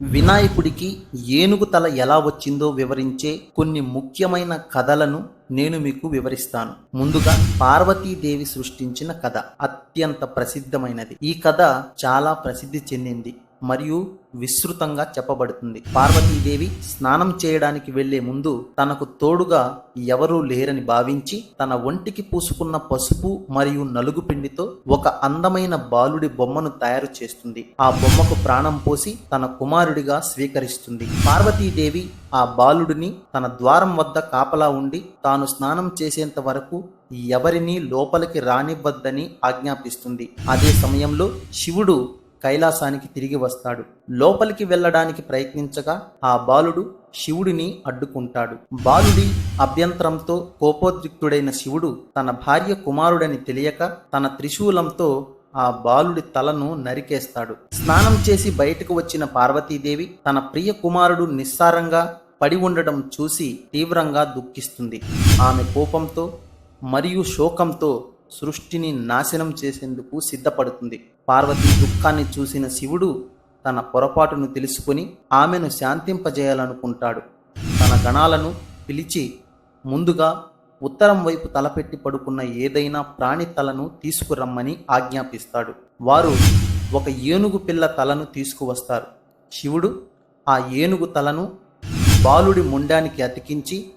వినాయకుడికి ఏనుగు తల ఎలా వచ్చిందో వివరించే కొన్ని ముఖ్యమైన కథలను నేను మీకు వివరిస్తాను. ముందుగా పార్వతీదేవి సృష్టించిన కథ అత్యంత ప్రసిద్ధమైనది. ఈ కథ చాలా ప్రసిద్ధి చెందింది. మరియు విస్తృతంగా చెప్పబడుతుంది. పార్వతీదేవి స్నానం చేయడానికి వెళ్ళే ముందు తనకు తోడుగా ఎవరూ లేరని భావించి తన ఒంటికి పూసుకున్న పసుపు మరియు నలుగు పిండితో ఒక అందమైన బాలుడి బొమ్మను తయారు చేస్తుంది. ఆ బొమ్మకు ప్రాణం పోసి తన కుమారుడిగా స్వీకరిస్తుంది. పార్వతీదేవి ఆ బాలుడిని తన ద్వారం వద్ద కాపలా ఉండి తాను స్నానం చేసేంత వరకు ఎవరినీ లోపలికి రానివ్వద్దని ఆజ్ఞాపిస్తుంది. అదే సమయంలో శివుడు కైలాసానికి తిరిగి వస్తాడు. లోపలికి వెళ్ళడానికి ప్రయత్నించగా ఆ బాలుడు శివుడిని అడ్డుకుంటాడు. బాలుడి అభ్యంతరంతో కోపోద్రిక్తుడైన శివుడు తన భార్య కుమారుడని తెలియక తన త్రిశూలంతో ఆ బాలుడి తలను నరికేస్తాడు. స్నానం చేసి బయటకు వచ్చిన పార్వతీదేవి తన ప్రియ కుమారుడు నిస్సారంగా పడి ఉండడం చూసి తీవ్రంగా దుఃఖిస్తుంది. ఆమె కోపంతో మరియు శోకంతో సృష్టిని నాశనం చేసేందుకు సిద్ధపడుతుంది. పార్వతి దుఃఖాన్ని చూసిన శివుడు తన పొరపాటును తెలుసుకుని ఆమెను శాంతింపజేయాలనుకుంటాడు. తన గణాలను పిలిచి ముందుగా ఉత్తరం వైపు తలపెట్టి పడుకున్న ఏదైనా ప్రాణి తలను తీసుకురమ్మని ఆజ్ఞాపిస్తాడు. వారు ఒక ఏనుగు పిల్ల తలను తీసుకువస్తారు. శివుడు ఆ ఏనుగు తలను బాలుడి ముండానికి అతికించి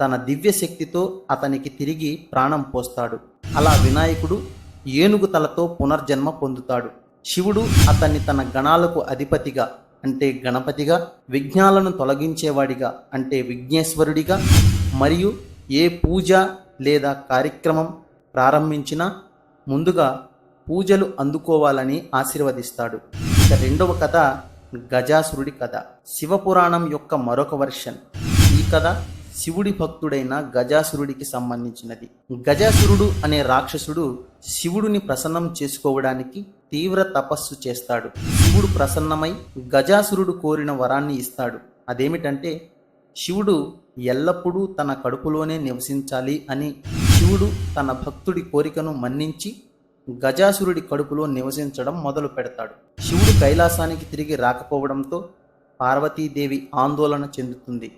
తన దివ్య శక్తితో అతనికి తిరిగి ప్రాణం పోస్తాడు. అలా వినాయకుడు ఏనుగు తలతో పునర్జన్మ పొందుతాడు. శివుడు అతన్ని తన గణాలకు అధిపతిగా అంటే గణపతిగా విఘ్నాలను తొలగించేవాడిగా అంటే విఘ్నేశ్వరుడిగా మరియు ఏ పూజ లేదా కార్యక్రమం ప్రారంభించినా ముందుగా పూజలు అందుకోవాలని ఆశీర్వదిస్తాడు. ఇక రెండవ కథ గజాసురుడి కథ. శివపురాణం యొక్క మరొక వర్షన్. ఈ కథ శివుడి భక్తుడైన గజాసురుడికి సంబంధించినది. గజాసురుడు అనే రాక్షసుడు శివుడిని ప్రసన్నం చేసుకోవడానికి తీవ్ర తపస్సు చేస్తాడు. శివుడు ప్రసన్నమై గజాసురుడు కోరిన వరాన్ని ఇస్తాడు. అదేమిటంటే శివుడు ఎల్లప్పుడూ తన కడుపులోనే నివసించాలి అని శివుడు తన భక్తుడి కోరికను మన్నించి గజాసురుడి కడుపులో నివసించడం మొదలు పెడతాడు. శివుడు కైలాసానికి తిరిగి రాకపోవడంతో పార్వతీదేవి ఆందోళన చెందుతుంది.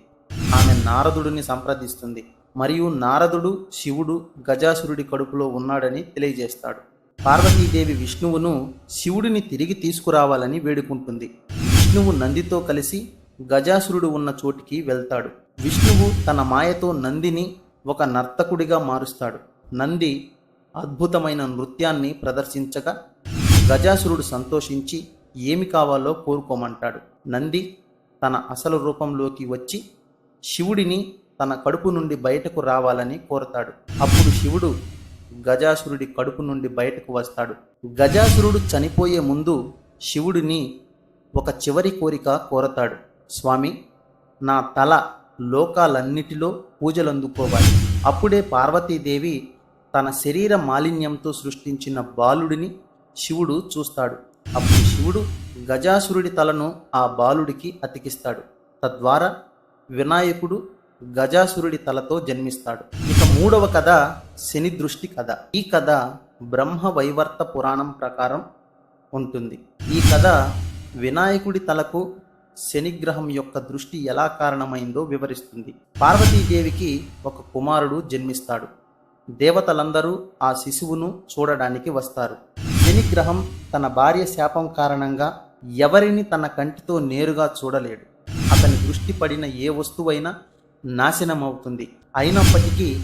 ఆమె నారదుడిని సంప్రదిస్తుంది. మరియు నారదుడు శివుడు గజాసురుడి కడుపులో ఉన్నాడని తెలియజేస్తాడు. పార్వతీదేవి విష్ణువును శివుడిని తిరిగి తీసుకురావాలని వేడుకుంటుంది. విష్ణువు నందితో కలిసి గజాసురుడు ఉన్న చోటికి వెళ్తాడు. విష్ణువు తన మాయతో నందిని ఒక నర్తకుడిగా మారుస్తాడు. నంది అద్భుతమైన నృత్యాన్ని ప్రదర్శించగా గజాసురుడు సంతోషించి ఏమి కావాలో కోరుకోమంటాడు. నంది తన అసలు రూపంలోకి వచ్చి శివుడిని తన కడుపు నుండి బయటకు రావాలని కోరతాడు. అప్పుడు శివుడు గజాసురుడి కడుపు నుండి బయటకు వస్తాడు. గజాసురుడు చనిపోయే ముందు శివుడిని ఒక చివరి కోరిక కోరతాడు. స్వామి నా తల లోకాలన్నిటిలో పూజలందుకోవాలి. అప్పుడే పార్వతీదేవి తన శరీర మాలిన్యంతో సృష్టించిన బాలుడిని శివుడు చూస్తాడు. అప్పుడు శివుడు గజాసురుడి తలను ఆ బాలుడికి అతికిస్తాడు. తద్వారా వినాయకుడు గజాసురుడి తలతో జన్మిస్తాడు. ఇక మూడవ కథ శని దృష్టి కథ. ఈ కథ బ్రహ్మ వైవర్త పురాణం ప్రకారం ఉంటుంది. ఈ కథ వినాయకుడి తలకు శనిగ్రహం యొక్క దృష్టి ఎలా కారణమైందో వివరిస్తుంది. పార్వతీదేవికి ఒక కుమారుడు జన్మిస్తాడు. దేవతలందరూ ఆ శిశువును చూడడానికి వస్తారు. శనిగ్రహం తన భార్య శాపం కారణంగా ఎవరిని తన కంటితో నేరుగా చూడలేడు. అతని దృష్టి పడిన ఏ వస్తువైనా నాశనమవుతుంది. అయినప్పటికీ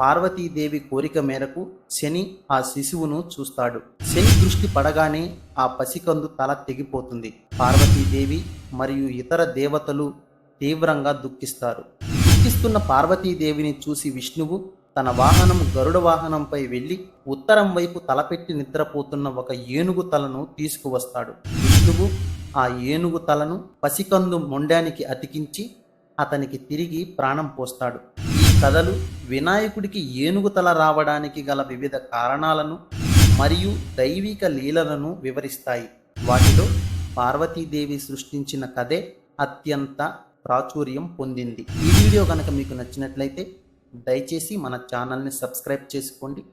పార్వతీదేవి కోరిక మేరకు శని ఆ శిశువును చూస్తాడు. శని దృష్టి పడగానే ఆ పసికందు తల తెగిపోతుంది. పార్వతీదేవి మరియు ఇతర దేవతలు తీవ్రంగా దుఃఖిస్తారు. దుఃఖిస్తున్న పార్వతీదేవిని చూసి విష్ణువు తన వాహనం గరుడ వాహనంపై వెళ్ళి ఉత్తరం వైపు తలపెట్టి నిద్రపోతున్న ఒక ఏనుగు తలను తీసుకువస్తాడు. విష్ణువు ఆ ఏనుగు తలను పసికందు మొండానికి అతికించి అతనికి తిరిగి ప్రాణం పోస్తాడు. కథలు వినాయకుడికి ఏనుగు తల రావడానికి గల వివిధ కారణాలను మరియు దైవిక లీలలను వివరిస్తాయి. వాటిలో పార్వతీదేవి సృష్టించిన కథే అత్యంత ప్రాచుర్యం పొందింది. ఈ వీడియో కనుక మీకు నచ్చినట్లయితే దయచేసి మన ఛానల్ని సబ్స్క్రైబ్ చేసుకోండి.